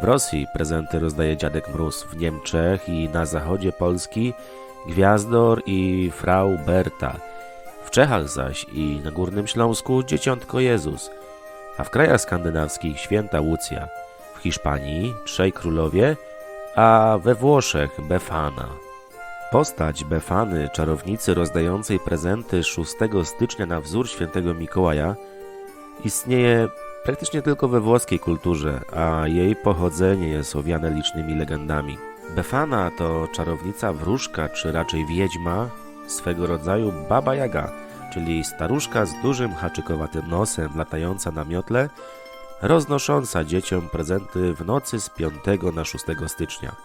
W Rosji prezenty rozdaje dziadek Mróz, w Niemczech i na zachodzie Polski Gwiazdor i Frau Berta. W Czechach zaś i na Górnym Śląsku Dzieciątko Jezus, a w krajach skandynawskich Święta Łucja, w Hiszpanii Trzej Królowie, a we Włoszech Befana. Postać Befany, czarownicy rozdającej prezenty 6 stycznia na wzór świętego Mikołaja, istnieje praktycznie tylko we włoskiej kulturze, a jej pochodzenie jest owiane licznymi legendami. Befana to czarownica wróżka, czy raczej wiedźma, swego rodzaju baba jaga, czyli staruszka z dużym haczykowatym nosem, latająca na miotle, roznosząca dzieciom prezenty w nocy z 5 na 6 stycznia.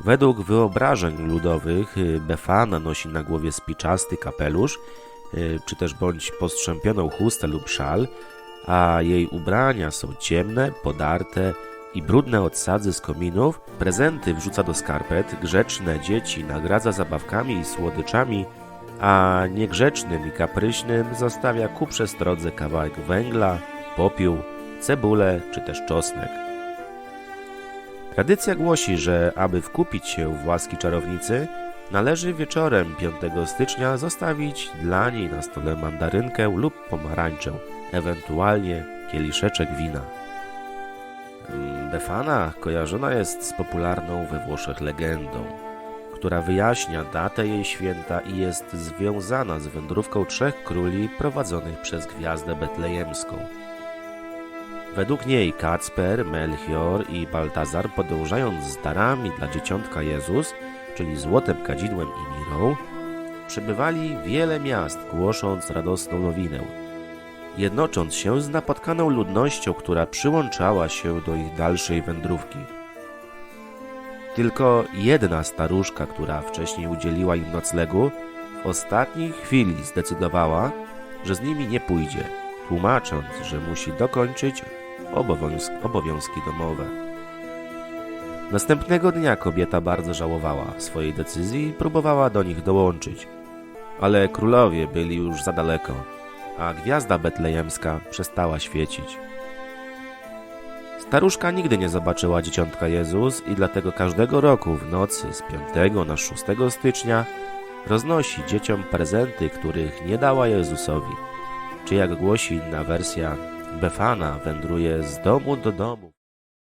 Według wyobrażeń ludowych y, Befana nosi na głowie spiczasty kapelusz, y, czy też bądź postrzępioną chustę lub szal, a jej ubrania są ciemne, podarte i brudne od sadzy z kominów, prezenty wrzuca do skarpet, grzeczne dzieci nagradza zabawkami i słodyczami, a niegrzecznym i kapryśnym zostawia ku przestrodze kawałek węgla, popiół, cebulę czy też czosnek. Tradycja głosi, że aby wkupić się w łaski czarownicy, należy wieczorem 5 stycznia zostawić dla niej na stole mandarynkę lub pomarańczę, ewentualnie kieliszeczek wina. Befana kojarzona jest z popularną we Włoszech legendą, która wyjaśnia datę jej święta i jest związana z wędrówką trzech króli prowadzonych przez gwiazdę betlejemską. Według niej Kacper, Melchior i Baltazar podążając z darami dla dzieciątka Jezus, czyli złotem, kadzidłem i mirą, przebywali wiele miast, głosząc radosną nowinę, jednocząc się z napotkaną ludnością, która przyłączała się do ich dalszej wędrówki. Tylko jedna staruszka, która wcześniej udzieliła im noclegu, w ostatniej chwili zdecydowała, że z nimi nie pójdzie, tłumacząc, że musi dokończyć obowiązk, obowiązki domowe. Następnego dnia kobieta bardzo żałowała swojej decyzji i próbowała do nich dołączyć, ale królowie byli już za daleko, a gwiazda betlejemska przestała świecić. Staruszka nigdy nie zobaczyła dzieciątka Jezus i dlatego każdego roku w nocy z 5 na 6 stycznia roznosi dzieciom prezenty, których nie dała Jezusowi. Czy jak głosi inna wersja, Befana wędruje z domu do domu.